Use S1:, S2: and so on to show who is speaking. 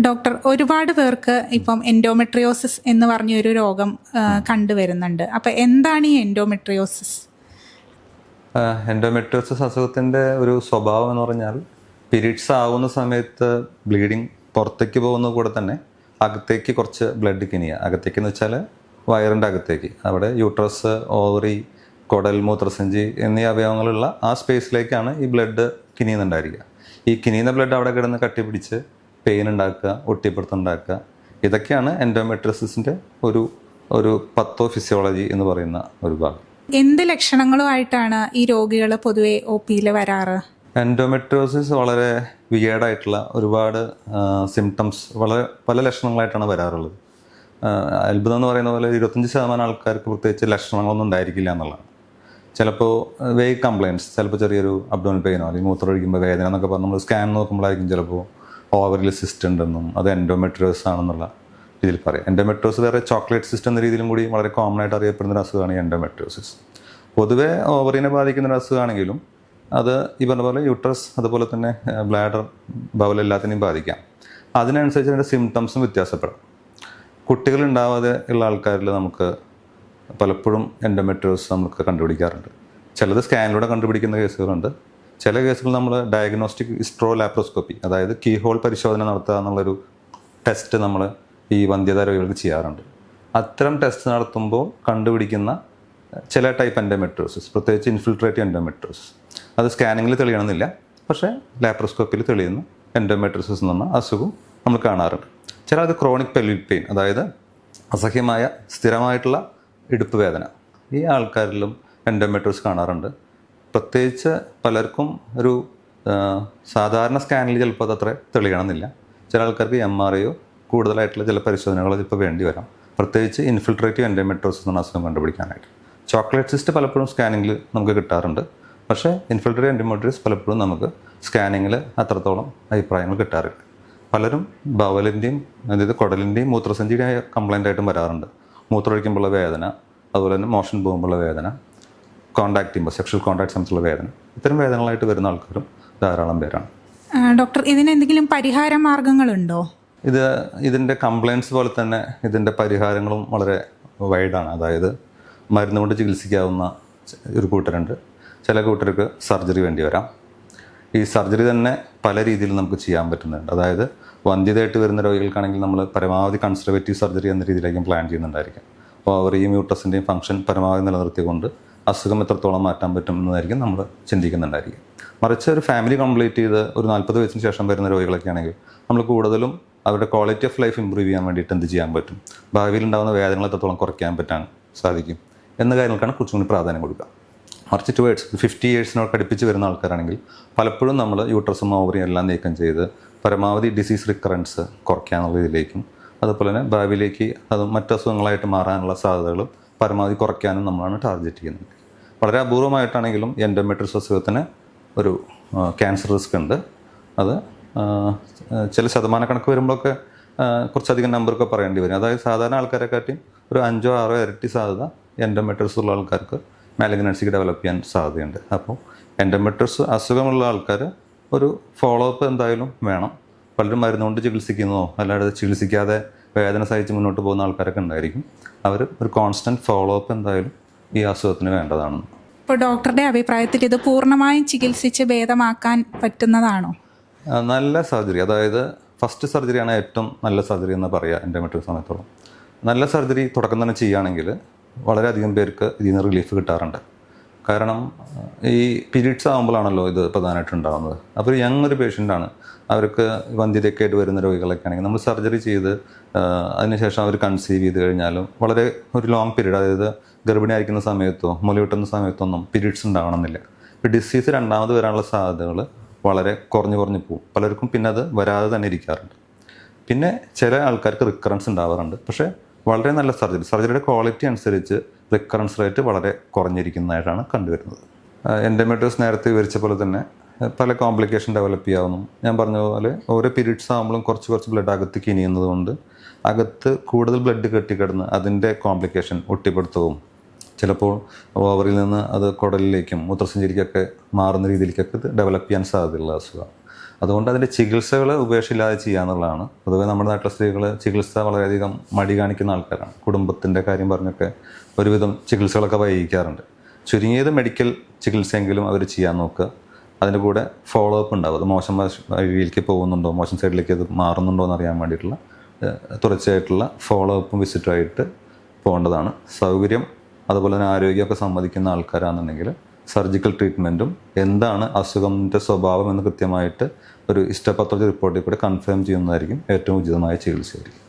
S1: Doctor ഒരുപാട് പേർക്ക് ഇപ്പം എൻഡോമെട്രിയോസിസ് എന്ന് പറഞ്ഞൊരു രോഗം കണ്ടുവരുന്നുണ്ട്. അപ്പം എന്താണ് ഈ എൻഡോമെട്രിയോസിസ്
S2: എൻഡോമെട്രിയോസിസ് അസുഖത്തിന്റെ ഒരു സ്വഭാവം എന്ന് പറഞ്ഞാൽ പീരീഡ്സ് ആവുന്ന സമയത്ത് ബ്ലീഡിങ് പുറത്തേക്ക് പോകുന്ന കൂടെ തന്നെ അകത്തേക്ക് കുറച്ച് ബ്ലഡ് കിനിയ. അകത്തേക്ക് എന്ന് വെച്ചാൽ വയറിന്റെ അകത്തേക്ക്. അവിടെ യൂട്രസ് ഓവറി കുടൽ മൂത്രസഞ്ചി എന്നീ അവയവങ്ങളുള്ള ആ സ്പേസിലേക്കാണ് ഈ ബ്ലഡ് കിനിയുന്നുണ്ടായിരിക്കുക. ഈ കിനിയുന്ന ബ്ലഡ് അവിടെ കിടന്ന് കട്ടിപ്പിടിച്ച് പെയിൻ ഉണ്ടാക്കുക ഒട്ടിപ്പിടുത്തുണ്ടാക്കുക ഇതൊക്കെയാണ് എൻഡോമെട്രിസിന്റെ ഒരു ഒരു പത്തോ ഫിസിയോളജി എന്ന് പറയുന്ന ഒരു ഭാഗം.
S1: എന്ത് ലക്ഷണങ്ങളുമായിട്ടാണ് ഈ രോഗികൾ പൊതുവെ ഒ പിയിൽ വരാറ്?
S2: എൻഡോമെട്രിയോസിസ് വളരെ വിയേഡായിട്ടുള്ള ഒരുപാട് സിംറ്റംസ് വളരെ പല ലക്ഷണങ്ങളായിട്ടാണ് വരാറുള്ളത്. അത്ഭുതം എന്ന് പറയുന്ന പോലെ ഇരുപത്തഞ്ച് ശതമാനം ആൾക്കാർക്ക് പ്രത്യേകിച്ച് ലക്ഷണങ്ങളൊന്നും ഉണ്ടായിരിക്കില്ല എന്നുള്ളതാണ്. ചിലപ്പോൾ വേഗ് കംപ്ലയിന്റ്സ് ചിലപ്പോൾ ചെറിയൊരു അബ്ഡോമൽ പെയിനോ അല്ലെങ്കിൽ മൂത്രമൊഴിക്കുമ്പോൾ വേദന എന്നൊക്കെ പറഞ്ഞ് നമ്മൾ സ്കാൻ നോക്കുമ്പോഴായിരിക്കും ചിലപ്പോൾ ഓവറിൽ സിസ്റ്റം ഉണ്ടെന്നും അത് എൻഡോമെട്രിയോസ് ആണെന്നുള്ള രീതിയിൽ പറയാം. എൻഡോമെട്രിയോസ് വേറെ ചോക്ലേറ്റ് സിസ്റ്റം എന്ന രീതിയിലും കൂടി വളരെ കോമൺ ആയിട്ട് അറിയപ്പെടുന്ന ഒരു അസുഖമാണ് എൻഡോമെട്രിയോസിസ് പൊതുവെ ഓവറിനെ ബാധിക്കുന്ന ഒരു അസുഖമാണെങ്കിലും അത് ഈ പറഞ്ഞ പോലെ യൂട്രസ് അതുപോലെ തന്നെ ബ്ലാഡർ ബവൽ എല്ലാത്തിനെയും ബാധിക്കാം. അതിനനുസരിച്ച് അതിന്റെ സിംറ്റംസും വ്യത്യാസപ്പെടാം. കുട്ടികൾ ഉണ്ടാവാതെ ഉള്ള ആൾക്കാരിൽ നമുക്ക് പലപ്പോഴും എൻഡോമെട്രിയോസ് നമുക്ക് കണ്ടുപിടിക്കാറുണ്ട്. ചിലത് സ്കാനിലൂടെ കണ്ടുപിടിക്കുന്ന കേസുകളുണ്ട് ചില കേസുകൾ നമ്മൾ ഡയഗ്നോസ്റ്റിക് ഇസ്ട്രോ ലാപ്രോസ്കോപ്പി അതായത് കീ ഹോൾ പരിശോധന നടത്തുക എന്നുള്ളൊരു ടെസ്റ്റ് നമ്മൾ ഈ വന്ധ്യത രോഗികൾക്ക് ചെയ്യാറുണ്ട്. അത്തരം ടെസ്റ്റ് നടത്തുമ്പോൾ കണ്ടുപിടിക്കുന്ന ചില ടൈപ്പ് എൻഡോമെട്രോസിസ് പ്രത്യേകിച്ച് ഇൻഫിൽട്രേറ്റീവ് എൻഡോമെട്രോസിസ് അത് സ്കാനിങ്ങിൽ തെളിയണമെന്നില്ല പക്ഷേ ലാപ്രോസ്കോപ്പിൽ തെളിയുന്ന. എൻഡോമെട്രോസിസ് എന്ന് പറഞ്ഞ അസുഖം നമ്മൾ കാണാറുണ്ട്. ചില അത് ക്രോണിക് പെൽവിക് പെയിൻ അതായത് അസഹ്യമായ സ്ഥിരമായിട്ടുള്ള ഇടുപ്പ് വേദന. ഈ ആൾക്കാരിലും എൻഡോമെട്രോസ് കാണാറുണ്ട്. പ്രത്യേകിച്ച് പലർക്കും ഒരു സാധാരണ സ്കാനിൽ ചിലപ്പോൾ അത് അത്ര തെളിയണമെന്നില്ല. ചില ആൾക്കാർക്ക് എം ആർ ഐയോ കൂടുതലായിട്ടുള്ള ചില പരിശോധനകളോ ഇപ്പോൾ വേണ്ടി വരാം. പ്രത്യേകിച്ച് ഇൻഫിൽട്രേറ്റീവ് എൻഡോമെട്രോസ് എന്ന അസുഖം കണ്ടുപിടിക്കാനായിട്ട്. ചോക്ലേറ്റ് സിസ്റ്റ് പലപ്പോഴും സ്കാനിങ്ങിൽ നമുക്ക് കിട്ടാറുണ്ട്. പക്ഷേ ഇൻഫിൽട്രേറ്റീവ് എൻഡോമെട്രോസിസ് പലപ്പോഴും നമുക്ക് സ്കാനിങ്ങിൽ അത്രത്തോളം അഭിപ്രായങ്ങൾ കിട്ടാറില്ല. പലരും ബവലിന്റെയും അതായത് കുടലിന്റെയും മൂത്രസഞ്ചിയുടെയും കംപ്ലൈന്റ് ആയിട്ടും വരാറുണ്ട്. മൂത്രമൊഴിക്കുമ്പോഴുള്ള വേദന അതുപോലെ തന്നെ മോഷൻ പോകുമ്പോഴുള്ള വേദന കോണ്ടാക്ട് ചെയ്യുമ്പോൾ സെക്ഷൽ കോണ്ടാക്ട് സംബന്ധിച്ചുള്ള വേദന. ഇത്തരം വേദനകളായിട്ട് വരുന്ന ആൾക്കാരും ധാരാളം പേരാണ്.
S1: ഡോക്ടർ ഇതിന് എന്തെങ്കിലും പരിഹാര മാർഗങ്ങളുണ്ടോ?
S2: ഇത് ഇതിന്റെ കംപ്ലയിൻസ് പോലെ തന്നെ ഇതിന്റെ പരിഹാരങ്ങളും വളരെ വൈഡാണ് അതായത് മരുന്ന് കൊണ്ട് ചികിത്സിക്കാവുന്ന ഒരു കൂട്ടരുണ്ട്. ചില കൂട്ടർക്ക് സർജറി വേണ്ടി വരാം. ഈ സർജറി തന്നെ പല രീതിയിൽ നമുക്ക് ചെയ്യാൻ പറ്റുന്നുണ്ട്. അതായത് വന്ധ്യതയായിട്ട് വരുന്ന രോഗികൾക്കാണെങ്കിൽ നമ്മൾ പരമാവധി കൺസർവേറ്റീവ് സർജറി എന്ന രീതിയിലേക്കും പ്ലാൻ ചെയ്യുന്നുണ്ടായിരിക്കും അപ്പോൾ അവർ ഈ മ്യൂട്ടസിന്റെയും ഫംഗ്ഷൻ പരമാവധി നിലനിർത്തിക്കൊണ്ട് അസുഖം എത്രത്തോളം മാറ്റാൻ പറ്റും എന്നതായിരിക്കും നമ്മൾ ചിന്തിക്കുന്നുണ്ടായിരിക്കും. മറിച്ച് ഒരു ഫാമിലി കംപ്ലീറ്റ് ചെയ്ത് ഒരു നാൽപ്പത് വയസ്സിന് ശേഷം വരുന്ന രോഗികളൊക്കെ ആണെങ്കിൽ നമ്മൾ കൂടുതലും അവരുടെ ക്വാളിറ്റി ഓഫ് ലൈഫ് ഇമ്പ്രൂവ് ചെയ്യാൻ വേണ്ടിയിട്ട് എന്ത് ചെയ്യാൻ പറ്റും? ഭാവിയിൽ ഉണ്ടാകുന്ന വേദനകൾ എത്രത്തോളം കുറയ്ക്കാൻ പറ്റാൻ സാധിക്കും? എന്ന കാര്യങ്ങൾക്കാണ് കുറച്ചും കൂടി പ്രാധാന്യം കൊടുക്കുക. മറിച്ച് ടുവേഡ്സ് ഫിഫ്റ്റി ഇയേഴ്സിനോട് അടുപ്പിച്ച് വരുന്ന ആൾക്കാരാണെങ്കിൽ പലപ്പോഴും നമ്മൾ യൂട്രസും ഓവറിയും എല്ലാം നീക്കം ചെയ്ത് പരമാവധി ഡിസീസ് റിക്കറൻസ് കുറയ്ക്കാനുള്ള ഇതിലേക്കും അതുപോലെ തന്നെ ഭാവിയിലേക്ക് അത് മറ്റസുഖങ്ങളായിട്ട് മാറാനുള്ള സാധ്യതകളും പരമാവധി കുറയ്ക്കാനും നമ്മളാണ് ടാർഗറ്റ് ചെയ്യുന്നത്. വളരെ അപൂർവമായിട്ടാണെങ്കിലും എൻഡോമെട്രിസ് അസുഖത്തിന് ഒരു ക്യാൻസർ റിസ്ക് ഉണ്ട്. അത് ചില ശതമാനക്കണക്ക് വരുമ്പോഴൊക്കെ കുറച്ചധികം നമ്പറൊക്കെ പറയേണ്ടി വരും. അതായത് സാധാരണ ആൾക്കാരെക്കാട്ടിയും ഒരു അഞ്ചോ ആറോ ഇരട്ടി സാധ്യത എൻഡോമെട്രിസ് ഉള്ള ആൾക്കാർക്ക് മാലിഗ്നൻസിക്ക് ഡെവലപ്പ് ചെയ്യാൻ സാധ്യതയുണ്ട്. അപ്പോൾ എൻഡോമെട്രിസ് അസുഖമുള്ള ആൾക്കാർ ഒരു ഫോളോ അപ്പ് എന്തായാലും വേണം. പലരും മരുന്നുകൊണ്ട് ചികിത്സിക്കുന്നതോ അല്ലാതെ ചികിത്സിക്കാതെ വേദന സഹിച്ച് മുന്നോട്ട് പോകുന്ന ആൾക്കാരൊക്കെ ഉണ്ടായിരിക്കും. അവർ ഒരു കോൺസ്റ്റന്റ് ഫോളോ അപ്പ് എന്തായാലും ഈ അസുഖത്തിന് വേണ്ടതാണ്.
S1: ഇപ്പോൾ ഡോക്ടറുടെ അഭിപ്രായത്തിൽ ഇത് പൂർണമായും ചികിത്സിച്ച് ഭേദമാക്കാൻ പറ്റുന്നതാണോ?
S2: നല്ല സർജറി. അതായത് ഫസ്റ്റ് സർജറിയാണ് ഏറ്റവും നല്ല സർജറി എന്ന് പറയുക എന്റെ മറ്റൊരു സമയത്തോളം. നല്ല സർജറി തുടക്കം തന്നെ ചെയ്യുകയാണെങ്കിൽ വളരെയധികം പേർക്ക് ഇതിൽ നിന്ന് റിലീഫ് കിട്ടാറുണ്ട്. കാരണം ഈ പീരീഡ്സ് ആകുമ്പോഴാണല്ലോ ഇത് പ്രധാനമായിട്ട് ഉണ്ടാകുന്നത് അപ്പോൾ യങ് ഒരു പേഷ്യന്റാണ് അവർക്ക് വന്ധ്യതയൊക്കെ ആയിട്ട് വരുന്ന രോഗികളൊക്കെ ആണെങ്കിൽ നമ്മൾ സർജറി ചെയ്ത് അതിനുശേഷം അവർ കൺസീവ് ചെയ്ത് കഴിഞ്ഞാലും വളരെ ഒരു ലോങ് പീരീഡ് അതായത് ഗർഭിണിയായിരിക്കുന്ന സമയത്തോ മുലയൂട്ടുന്ന സമയത്തൊന്നും പീരീഡ്സ് ഉണ്ടാവണമെന്നില്ല. ഇപ്പോൾ ഡിസീസ് രണ്ടാമത് വരാനുള്ള സാധ്യതകൾ വളരെ കുറഞ്ഞു കുറഞ്ഞു പോകും. പലർക്കും പിന്നെ അത് വരാതെ തന്നെ ഇരിക്കാറുണ്ട്. പിന്നെ ചില ആൾക്കാർക്ക് റിക്കറൻസ് ഉണ്ടാവാറുണ്ട്. പക്ഷേ വളരെ നല്ല സർജറി. സർജറിയുടെ ക്വാളിറ്റി അനുസരിച്ച് റിക്കറൻസ് റേറ്റ് വളരെ കുറഞ്ഞിരിക്കുന്നതായിട്ടാണ് കണ്ടുവരുന്നത്. എൻഡോമെട്രിയോസ് നേരത്തെ വിവരിച്ച പോലെ തന്നെ പല കോംപ്ലിക്കേഷൻ ഡെവലപ്പ് ചെയ്യാവുന്നു. ഞാൻ പറഞ്ഞ പോലെ ഓരോ പീരീഡ്സ് ആകുമ്പോഴും കുറച്ച് കുറച്ച് ബ്ലഡ് അകത്ത് കിനിയുന്നത് കൊണ്ട് അകത്ത് കൂടുതൽ ബ്ലഡ് കെട്ടിക്കിടന്ന് അതിന്റെ കോംപ്ലിക്കേഷൻ ഒട്ടിപ്പെടുത്തവും ചിലപ്പോൾ ഓവറിൽ നിന്ന് അത് കുടലിലേക്കും മൂത്രസഞ്ചരിക്കൊക്കെ മാറുന്ന രീതിയിലേക്കൊക്കെ ഡെവലപ്പ് ചെയ്യാൻ സാധ്യതയുള്ള അസുഖമാണ് അതുകൊണ്ട് അതിന്റെ ചികിത്സകൾ ഉപേക്ഷയില്ലാതെ ചെയ്യുക എന്നുള്ളതാണ്. പൊതുവേ നമ്മുടെ നാട്ടിലെ സ്ത്രീകൾ ചികിത്സ വളരെയധികം മടി കാണിക്കുന്ന ആൾക്കാരാണ്. കുടുംബത്തിന്റെ കാര്യം പറഞ്ഞൊക്കെ ഒരുവിധം ചികിത്സകളൊക്കെ വൈകിക്കാറുണ്ട്. ചുരുങ്ങിയത് മെഡിക്കൽ ചികിത്സയെങ്കിലും അവർ ചെയ്യാൻ നോക്കുക. അതിന്റെ കൂടെ ഫോളോ അപ്പ് ഉണ്ടാവും. അത് മോശം വഴിയിലേക്ക് പോകുന്നുണ്ടോ മോശം സൈഡിലേക്ക് അത് മാറുന്നുണ്ടോ എന്ന് അറിയാൻ വേണ്ടിയിട്ടുള്ള തുടർച്ചയായിട്ടുള്ള ഫോളോ അപ്പും വിസിറ്റുമായിട്ട് പോകേണ്ടതാണ്. സൗകര്യം അതുപോലെ തന്നെ ആരോഗ്യമൊക്കെ സമ്മതിക്കുന്ന ആൾക്കാരാണെന്നുണ്ടെങ്കിൽ സർജിക്കൽ ട്രീറ്റ്മെന്റും എന്താണ് അസുഖത്തിന്റെ സ്വഭാവം എന്ന് കൃത്യമായിട്ട് ഒരു ഇഷ്ടപത്രത്തിൽ റിപ്പോർട്ടിൽ കൂടെ കൺഫേം ചെയ്യുന്നതായിരിക്കും ഏറ്റവും ഉചിതമായ ചികിത്സയായിരിക്കും.